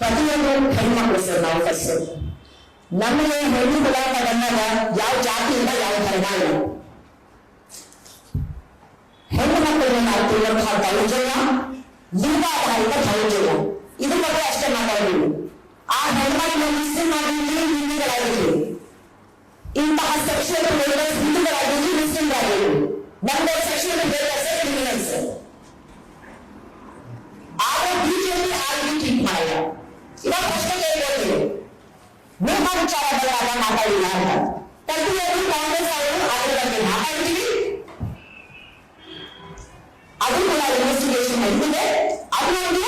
ಪ್ರತಿಯೊಂದು ಹೆಣ್ಮಕ್ಳು ಸರ್ ನಾವು ಫಸ್ಟ್ ನಮಗೆ ಹೆಣ್ಣು ಗುಲಾಟ ಬಂದಾಗ ಯಾವ ಜಾತಿ ಇಲ್ಲ ಯಾವ ಧರ್ಮ ಇಲ್ಲ ಹೆಣ್ಣು ಮಕ್ಕಳಿಗೆ ನಾವು ತಿಳುವಂತಹ ದೌರ್ಜನ್ಯ ಲಿಂಗ ಆಧಾರಿತ ದೌರ್ಜನ್ಯ ಇದ್ರ ಬಗ್ಗೆ ಅಷ್ಟೇ ಮಾತಾಡಿದ್ವಿ ಆ ಹೆಣ್ಮಕ್ಳು ಮುಸ್ಲಿಂ ಆಗಿರ್ಲಿ ಹಿಂದೂಗಳಾಗಿರ್ಲಿ ಇಂತಹ ಸೆಕ್ಷುವಲ್ ಲೇಬರ್ಸ್ ಹಿಂದೂಗಳಾಗಿರ್ಲಿ ಮುಸ್ಲಿಂಗಳಾಗಿರ್ಲಿ ನಮ್ದು ಸೆಕ್ಷುವಲ್ ಲೇಬರ್ಸ್ ಕ್ರಿಮಿನಲ್ಸ್ ಆದ್ರೆ ಬಿಜೆಪಿ ಆ ರೀತಿ ಟ್ರೀಟ್ ಮಾಡಿಲ್ಲ ಇವಾಗ ಪ್ರಶ್ನೆ ಕೇಳ್ಬೋದು ನಿಮ್ಮ ವಿಚಾರ ಬಂದಾಗ ಮಾತಾಡಿಲ್ಲ ಅಂತ ಪ್ರತಿಯೊಂದು ಕಾಂಗ್ರೆಸ್ ಅವರು ಅದ್ರ ಮಾತಾಡ್ತೀವಿ. ಅದು ಕೂಡ ಇನ್ವೆಸ್ಟಿಗೇಷನ್ ನಡೆದಿದೆ ಅದರೊಂದು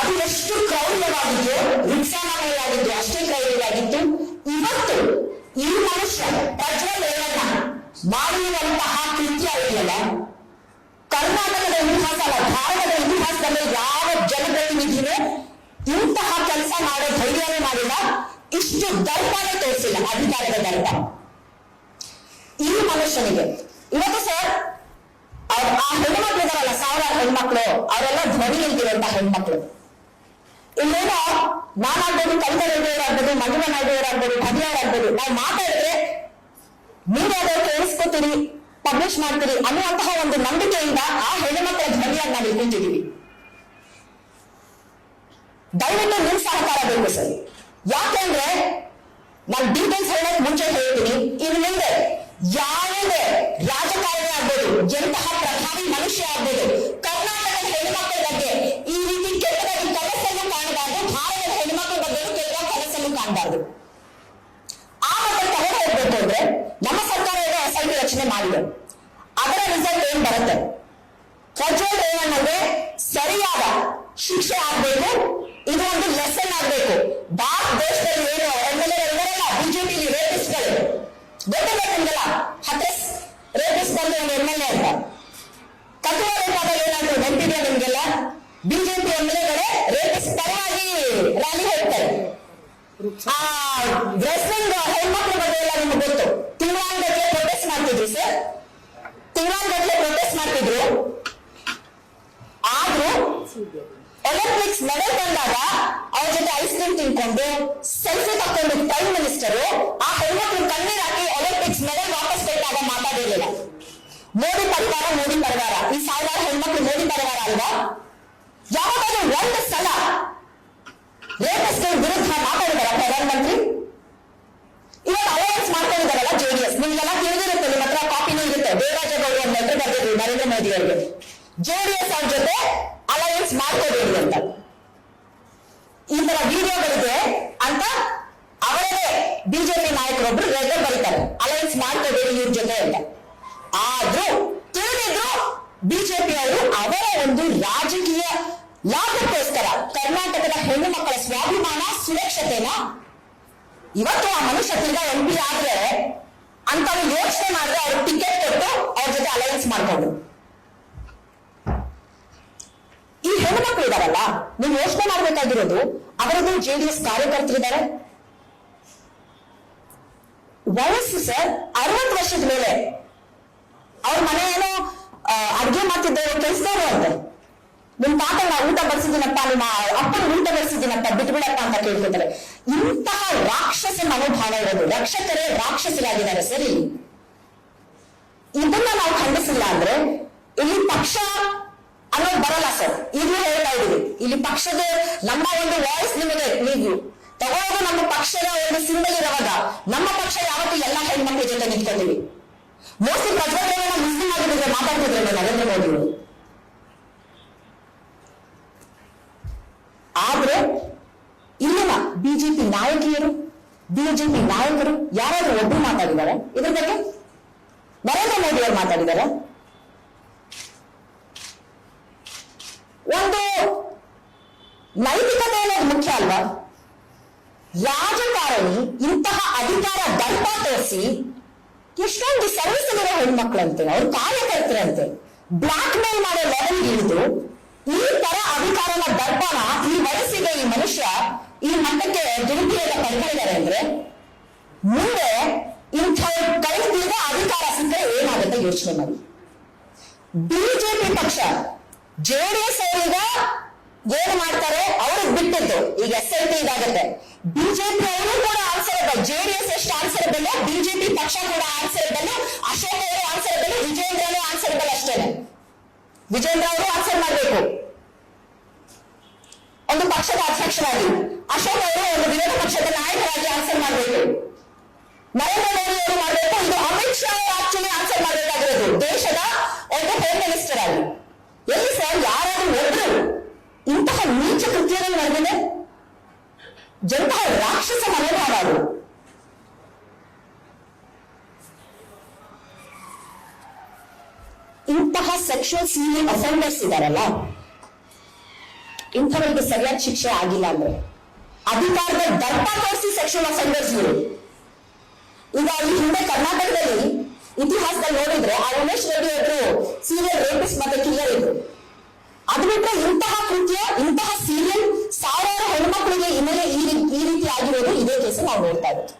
ಅದು ಎಷ್ಟು ಕ್ರೌರ್ಯವಾಗಿತ್ತು ರಿಕ್ಷಾನಮಯವಾಗಿತ್ತು ಅಷ್ಟೇ ಕ್ರೌರ್ಯವಾಗಿತ್ತು. ಇವತ್ತು ಈ ಮನುಷ್ಯ ಪ್ರಜ್ವಲೇವನ್ನ ಮಾಡಿರುವಂತಹ ಕೃತ್ಯ ಇದೆಯಲ್ಲ, ಕರ್ನಾಟಕದ ಇತಿಹಾಸ ಅಲ್ಲ, ಭಾರತದ ಇತಿಹಾಸದಲ್ಲಿ ಯಾವ ಜನಪ್ರತಿನಿಧಿನೂ ಇಂತಹ ಕೆಲಸ ಮಾಡೋ ಧೈರ್ಯವೇ ಮಾಡಿಲ್ಲ. ಇಷ್ಟು ದರ್ಪನೇ ತೋರಿಸಿಲ್ಲ ಅಧಿಕಾರದ ದರ್ಪ ಈ ಮನುಷ್ಯನಿಗೆ. ಇವತ್ತು ಸರ್ ಅವ್ರು ಆ ಹೆಣ್ಮಕ್ಳು ಇದಾರಲ್ಲ, ಸಾವಿರಾರು ಹೆಣ್ಮಕ್ಳು, ಅವರೆಲ್ಲ ಧ್ವನಿ ನಿಂತಿರುವಂತ ಹೆಣ್ಮಕ್ಳು. ಇಲ್ಲೇನೋ, ನಾನಾಗ್ಬೋದು, ಕವಿತಾ ರೆಡ್ಡಿಯವರಾಗ್ಬೋದು ಮಧುವ ನಾಯ್ಡುವರಾಗ್ಬೋದು ಭದಿಯವರಾಗ್ಬೋದು ನಾವು ಮಾತಾಡಿದ್ರೆ ನೀವು ಅದನ್ನು ಕೇಳಿಸ್ಕೊತೀರಿ ಪಬ್ಲಿಷ್ ಮಾಡ್ತೀರಿ ಅನ್ನುವಂತಹ ಒಂದು ನಂಬಿಕೆಯಿಂದ ಆ ಹೆಣ್ಣುಮಕ್ಕಳ ಧ್ವನಿಯಾಗಿ ನಾವು ಇಟ್ಕೊಂಡಿದ್ದೀವಿ ದಯವಿಟ್ಟು ನಿಮ್ ಸಹಕಾರ ಬೇಕು ಸರ್. ಯಾಕೆಂದ್ರೆ ನಾನು ಡೀಟೇಲ್ಸ್ ಹೇಳಕ್ ಮುಂಚೆ ಹೇಳ್ತೀನಿ ಇನ್ನು ಮುಂದೆ ಯಾವುದೇ ರಾಜಕಾರಣಿ ಆಗ್ಬೋದು, ಎಂತಹ ಪ್ರಧಾನಿ ಮನುಷ್ಯ ಆಗ್ಬೋದು, ಕರ್ನಾಟಕದ ಹೆಣ್ಮಕ್ಳ ಬಗ್ಗೆ ಈ ರೀತಿ ಕೆಟ್ಟದಾಗಿ ಕನಸನ್ನು ಕಾಣಬಾರ್ದು, ಭಾರತದ ಹೆಣ್ಮಕ್ಳ ಬಗ್ಗೆ ಕೆಟ್ಟ ಕನಸನ್ನು ಕಾಣಬಾರ್ದು. ಆ ಮಟ್ಟ ತಗೊಂಡು ಹೋಗ್ಬೇಕು ಅಂದ್ರೆ ನಮ್ಮ ಸರ್ಕಾರ ಈಗ ಎಸ್ ರಚನೆ ಮಾಡಿದೆ. ಅದರ ರಿಸಲ್ಟ್ ಏನ್ ಬರುತ್ತೆ? ಪ್ರಜ್ವಲ್ ರೇವಣ್ಣಗೆ ಸರಿಯಾದ ಶಿಕ್ಷೆ ಆಗ್ಬೇಕು ಇದು ಒಂದು ಲೆಸನ್ ಆಗಬೇಕು. ಭಾರತ ದೇಶದಲ್ಲಿ ಏನು ಎಂ ಎಲ್ ಎಲ್ಲ ಬಿಜೆಪಿ ರೇಪಿಸ್ಟ್ಗಳು ಗೊತ್ತಿಲ್ಲ ನಿಮ್ಗೆಲ್ಲ ಹತ್ರ ರೇಪಿಸ್ಟ್ ಬಂದು ಒಂದು ಎಂ ಎಲ್ ಎ ಅಂತ? ಕಥುವಾ ರೇಪಾದ ಏನಾದ್ರು ನೆನಪಿದೆಯಾ ನಿಮ್ಗೆಲ್ಲ? ಬಿಜೆಪಿ ಎಂ ಎಲ್ ಎಗಳೇ ರೇಪಿಸ್ಟ್ ಪರವಾಗಿ ರ್ಯಾಲಿ ಹೇಳ್ತಾರೆ ಆ ಡ್ರೆಸ್ಸಿಂಗ್ ಹೆಣ್ಮಕ್ಳ ಬಗ್ಗೆ ಎಲ್ಲ ನಿಮ್ಗೆ ಗೊತ್ತು. ತಿಂಗಳಾಂಗಟ್ಲೆ ಪ್ರೊಟೆಸ್ಟ್ ಮಾಡ್ತಿದ್ರು ಸರ್ ತಿಂಗಳಾಂಗಟ್ಲೆ ಪ್ರೊಟೆಸ್ಟ್ ಮಾಡ್ತಿದ್ರು. ಆದ್ರೂ ಒಲಿಂಪಿಕ್ಸ್ ಮೆಡಲ್ ಬಂದಾಗ ಅವ್ರ ಜೊತೆ ಐಸ್ ಕ್ರೀಮ್ ತಿನ್ಕೊಂಡು ಸೆಲ್ಫಿ ತಕೊಂಡು ಪ್ರೈಮ್ ಮಿನಿಸ್ಟರ್ ಆ ಹೆಣ್ಮಕ್ಳು ಕಣ್ಣೀರ್ ಹಾಕಿ ಒಲಿಂಪಿಕ್ಸ್ ಮೆಡಲ್ ವಾಪಸ್ ಕೊಟ್ಟಾಗ ಮಾತಾಡಿರ್ಲಿಲ್ಲ. ಮೋದಿ ಪರಿವಾರ ಮೋದಿ ಪರಿವಾರ. ಈ ಸಾವಿರಾರು ಹೆಣ್ಮಕ್ಳು ಮೋದಿ ಪರಿವಾರ ಅಲ್ವಾ? ಯಾವಾಗಾದ್ರೂ ಒಂದು ಸಲ ರೇಪಿಸ್ಟ್ಗಳ ವಿರುದ್ಧ ಮಾತಾಡಿದಾರ ಪ್ರಧಾನಮಂತ್ರಿ? ಇವಾಗ ಅಲಯನ್ಸ್ ಮಾಡ್ಕೊಂಡಿದ್ದಾರಲ್ಲ ಜೆಡಿಎಸ್. ನಿಮ್ಗೆಲ್ಲ ತಿಳಿದಿರುತ್ತೆ, ನಿಮ್ಮ ಹತ್ರ ಕಾಪಿನೂ ಇರುತ್ತೆ. ದೇವರಾಜಗೌಡ ಲೆಟರ್ ಬರೆದಿದ್ರು ನರೇಂದ್ರ ಮೋದಿ ಅವರಿಗೆ. ಜೆಡಿಎಸ್ ಅವ್ರ ಜೊತೆ ಅಲಯನ್ಸ್ ಮಾಡ್ಕೋಬೇಡಿ ಅಂತ. ಈ ತರ ವಿಡಿಯೋಗಳಿದೆ ಅಂತ ಅವರೇ ಬಿಜೆಪಿ ನಾಯಕರೊಬ್ರು ಲೆಟರ್ ಬರೀತಾರೆ. ಅಲಯನ್ಸ್ ಮಾಡ್ಕೋಬೇಡಿ ಇವ್ರ ಜೊತೆ ಅಂತ. ಆದ್ರೂ ತಿಳಿದಿದ್ರು ಬಿಜೆಪಿ ಅವರು ಅವರ ಒಂದು ರಾಜಕೀಯ ಲಾಭಕ್ಕೋಸ್ಕರ ಕರ್ನಾಟಕದ ಹೆಣ್ಣು ಮಕ್ಕಳ ಸ್ವಾಭಿಮಾನ, ಸುರಕ್ಷತೆನ ಇವತ್ತು ಆ ಮನುಷ್ಯ ತಿರ್ಗಾ ಎಂ ಪಿ ಆದ್ರೆ ಅಂತ ಯೋಚನೆ ಮಾಡಿದ್ರೆ ಅವ್ರು ಟಿಕೆಟ್ ಕೊಟ್ಟು ಅವ್ರ ಜೊತೆ ಅಲಯನ್ಸ್ ಮಾಡ್ಕೊಂಡು. ಮಕ್ಕಳು ಇದಾರಲ್ಲ ನೀವು ಯೋಚನೆ ಮಾಡ್ಬೇಕಾಗಿರೋದು ಅವರದ್ದು ಜೆಡಿಎಸ್ ಕಾರ್ಯಕರ್ತರಿದ್ದಾರೆ. ವಯಸ್ಸು ಸರ್ ಅರವತ್ತು ವರ್ಷದ ಮೇಲೆ. ಅವ್ರ ಮನೆ ಏನೋ ಅಡ್ಗೆ ಮಾಡ್ತಿದ್ದವರು, ಕೆಲಸದವರು ಅಂತೆ. ನಿಮ್ ತಾತ ಊಟ ಬಡಿಸಿದ್ದೀನಪ್ಪ, ನಿಮ್ಮ ಅಪ್ಪನ ಊಟ ಬಡಿಸಿದ್ದೀನಪ್ಪ, ಬಿಟ್ಬಿಡಪ್ಪ ಅಂತ ಕೇಳ್ಕೊತಾರೆ. ಇಂತಹ ರಾಕ್ಷಸ ಮನೋಭಾವ ಇರೋದು. ರಕ್ಷಕರೇ ರಾಕ್ಷಸರಾಗಿದ್ದಾರೆ ಸರಿ. ಇದನ್ನ ನಾವು ಖಂಡಿಸಿಲ್ಲ ಅಂದ್ರೆ ಇಲ್ಲಿ ಪಕ್ಷ ಅನ್ನೋದು ಬರಲ್ಲ ಸರ್. ಈಗಲೂ ಹೇಳ್ತಾ ಇದೀವಿ ಇಲ್ಲಿ ಪಕ್ಷದ ನಮ್ಮ ಒಂದು ವಾಯ್ಸ್ ನಿಮಗೆ ನೀವು. ತಗೊಳ್ಳೋದು ನಮ್ಮ ಪಕ್ಷದ ಒಂದು ಸಿಂಬಲ್ ಇರುವಾಗ, ನಮ್ಮ ಪಕ್ಷ ಯಾವತ್ತೂ ಎಲ್ಲ ಹೆಣ್ಮಕ್ಳ ಜೊತೆ ನಿಂತ್ಕೊಂಡಿವಿ ಮೋಸ್ಟ್ಲಿ ಪ್ರಜ್ವಲ್ ಮುಸ್ಲಿಂ ಆಗಿದ್ರೆ ಮಾತಾಡ್ತಿದ್ರೆ ನರೇಂದ್ರ ಮೋದಿ ಆದ್ರೆ, ಇಲ್ಲಿನ ಬಿಜೆಪಿ ನಾಯಕಿಯರು ಬಿಜೆಪಿ ನಾಯಕರು ಯಾರಾದ್ರೂ ಒಬ್ರು ಮಾತಾಡಿದ್ದಾರೆ ಇದ್ರ ಬಗ್ಗೆ ನರೇಂದ್ರ ಮೋದಿ ಅವರು ಮಾತಾಡಿದ್ದಾರೆ ಒಂದು ನೈತಿಕತೆ ಅನ್ನೋದು ಮುಖ್ಯ ಅಲ್ವಾ? ರಾಜಕಾರಣಿ ಇಂತಹ ಅಧಿಕಾರ ದರ್ಪ ತೋರಿಸಿ ಎಷ್ಟೊಂದು ಸರ್ವಿಸ್ ಇರೋ ಹೆಣ್ಮಕ್ಳಂತೆ, ಅವ್ರು ಕಾರ್ಯಕರ್ತರಂತೆ ಬ್ಲಾಕ್ ಮೇಲ್ ಮಾಡೋ ಲೆವೆಲ್ ಇಳಿದು ಈ ತರ ಅಧಿಕಾರನ ದರ್ಪನ ಈ ವಯಸ್ಸಿಗೆ ಈ ಮನುಷ್ಯ ಈ ಮಟ್ಟಕ್ಕೆ ದುರುಪಯೋಗ ಪಡ್ಕೊಂಡಿದ್ದಾರೆ ಅಂದ್ರೆ ಮುಂದೆ ಇಂಥ ಕೈ ತಿಳಿದ ಅಧಿಕಾರ ಸಿಕ್ಕರೆ ಏನಾಗುತ್ತೆ ಯೋಚನೆ ಮಾಡಿ. ಬಿಜೆಪಿ ಪಕ್ಷ ಜೆಡಿಎಸ್ ಅವರೀಗ ಏನು ಮಾಡ್ತಾರೆ? ಅವ್ರಿಗೆ ಬಿಟ್ಟಿದ್ದು. ಈಗ ಎಸ್ ಐ ಟಿ ಇದಾಗುತ್ತೆ. ಬಿಜೆಪಿ ಅವರು ಕೂಡ ಆನ್ಸರ್ ಇದೆ. ಜೆಡಿಎಸ್ ಎಷ್ಟು ಆನ್ಸರ್ ಇದೆ? ಬಿಜೆಪಿ ಪಕ್ಷ ಕೂಡ ಆನ್ಸರ್ ಇದೆ. ಅಶೋಕ್ ಅವರು ಆನ್ಸರ್ ಆನ್ಸರಬಲ್ ವಿಜೇಂದ್ರನು ಆನ್ಸರಬಲ್ ಅಷ್ಟೇ. ವಿಜೇಂದ್ರ ಅವರು ಆನ್ಸರ್ ಮಾಡಬೇಕು. ಒಂದು ಪಕ್ಷದ ಅಧ್ಯಕ್ಷರಾಗಿ. ಅಶೋಕ್ ಅವರು ಒಂದು ವಿರೋಧ ಪಕ್ಷದ ನಾಯಕರಾಗಿ ಆನ್ಸರ್ ಮಾಡಬೇಕು. ನರೇಂದ್ರ ಮೋದಿ ಅವರು ಮಾಡಬೇಕು. ಇದು ಅಮಿತ್ ಶಾ ಆಕ್ಚುಲಿ ಆನ್ಸರ್ ಮಾಡಬೇಕಾಗಿರೋದು. ದೇಶದ ಒಂದು ಹೋಮ್ ಮಿನಿಸ್ಟರ್ ಆಗಿ. ಎಲ್ಲಿ ಸರ್ ಯಾರಾದ್ರೂ ಒಬ್ರು ಇಂತಹ ನೀಚ ಕೃತ್ಯಗಳು ನಡೆದಿದೆ ಜಂತಹ ರಾಕ್ಷಸ ಮನೋಭಾವ ಅದು ಇಂತಹ ಸೆಕ್ಷುವಲ್ ಸೀರಿಯಲ್ ಅಫೆಂಡರ್ಸ್ ಇದಾರಲ್ಲ, ಇಂಥವರಿಗೆ ಸರಿಯಾದ ಶಿಕ್ಷೆ ಆಗಿಲ್ಲ ಅಂದ್ರೆ. ಅಧಿಕಾರದ ದರ್ಪ ತೋರಿಸಿ ಸೆಕ್ಷುವಲ್ ಅಫೆಂಡರ್ಸ್ ಇವರು. ಈಗ ಈ ಹಿಂದೆ ಕರ್ನಾಟಕದಲ್ಲಿ ಇತಿಹಾಸದಲ್ಲಿ ನೋಡಿದ್ರೆ ಆ ಉಮೇಶ್ ರೆಡ್ಡಿ ಅವರು ಸೀರಿಯಲ್ ರೇಪಿಸ್ಟ್ ಮತ್ತೆ ಕಿಲ್ಲರ್ ಇದ್ರು. ಅದು ಬಿಟ್ಟರೆ ಇಂತಹ ಕೃತ್ಯ, ಇಂತಹ ಸೀರಿಯಲ್ ಸಾವಿರಾರು ಹೆಣ್ಮಕ್ಳಿಗೆ ಇಮೇಲೆ ಈ ರೀತಿ ಈ ರೀತಿ ಆಗಿರೋದು ಇದೇ ಕೇಸ್ ನಾವು ನೋಡ್ತಾ ಇರೋದು.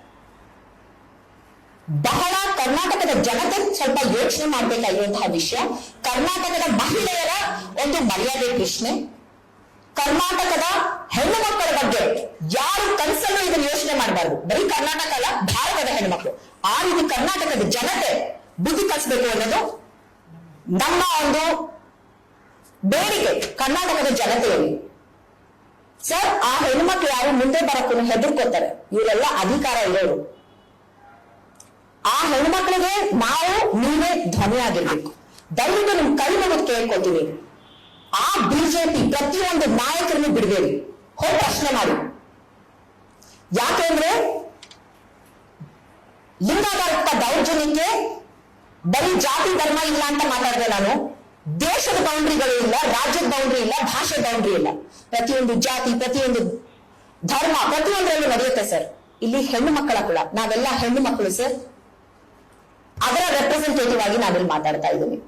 ಬಹಳ ಕರ್ನಾಟಕದ ಜನತೆ ಸ್ವಲ್ಪ ಯೋಚನೆ ಮಾಡ್ಬೇಕಾಗಿರುವಂತಹ ವಿಷಯ. ಕರ್ನಾಟಕದ ಮಹಿಳೆಯರ ಒಂದು ಮರ್ಯಾದೆ ಪ್ರಶ್ನೆ. ಕರ್ನಾಟಕದ ಹೆಣ್ಣು ಮಕ್ಕಳ ಬಗ್ಗೆ ಯಾರು ಕನಸಲ್ಲೂ ಇದನ್ನು ಯೋಚನೆ ಮಾಡಬಾರ್ದು. ಬರೀ ಕರ್ನಾಟಕ ಅಲ್ಲ, ಭಾರತದ ಹೆಣ್ಮಕ್ಳು ಆ ರೀತಿ ಕರ್ನಾಟಕದ ಜನತೆ ಬುದ್ಧಿ ಕಲಿಸ್ಬೇಕು ಅನ್ನೋದು ನಮ್ಮ ಒಂದು ಬೇಡಿಕೆ ಕರ್ನಾಟಕದ ಜನತೆಯಲ್ಲಿ. ಸರ್ ಆ ಹೆಣ್ಮಕ್ಳು ಯಾರು ಮುಂದೆ ಬರಕ್ಕೂ ಹೆದರ್ಕೋತಾರೆ. ಇವರೆಲ್ಲ ಅಧಿಕಾರ ಇರೋರು. ಆ ಹೆಣ್ಮಕ್ಳಿಗೆ ನಾವು ನೀವೇ ಧ್ವನಿಯಾಗಿರ್ಬೇಕು ದಯವಿಟ್ಟು ನಿಮ್ ಕೈ ಮುಗಿದು ಕೇಳ್ಕೊತೀನಿ. ಆ ಬಿಜೆಪಿ ಪ್ರತಿಯೊಂದು ನಾಯಕರನ್ನು ಬಿಡಬೇಡಿ. ಹೋಗಿ ಪ್ರಶ್ನೆ ಮಾಡಿ. ಯಾಕೆಂದ್ರೆ ಲಿಂಗಾಧಾರಿತ ದೌರ್ಜನ್ಯಕ್ಕೆ ಬರೀ ಜಾತಿ, ಧರ್ಮ ಇಲ್ಲ ಅಂತ ಮಾತಾಡಿದೆ ನಾನು. ದೇಶದ ಬೌಂಡ್ರಿಗಳು ಇಲ್ಲ, ರಾಜ್ಯದ ಬೌಂಡ್ರಿ ಇಲ್ಲ ಭಾಷೆ ಬೌಂಡ್ರಿ ಇಲ್ಲ. ಪ್ರತಿಯೊಂದು ಜಾತಿ, ಪ್ರತಿಯೊಂದು ಧರ್ಮ, ಪ್ರತಿಯೊಂದರಲ್ಲೂ ನಡೆಯುತ್ತೆ ಸರ್ ಇಲ್ಲಿ ಹೆಣ್ಣು ಮಕ್ಕಳ ಕೂಡ ನಾವೆಲ್ಲ ಹೆಣ್ಣು ಮಕ್ಕಳು ಸರ್ ಅದರ ರೆಪ್ರೆಸೆಂಟೇಟಿವ್ ಆಗಿ ನಾವಿಲ್ಲಿ ಮಾತಾಡ್ತಾ ಇದ್ದೀವಿ.